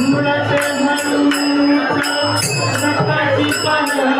मुळात म्हणून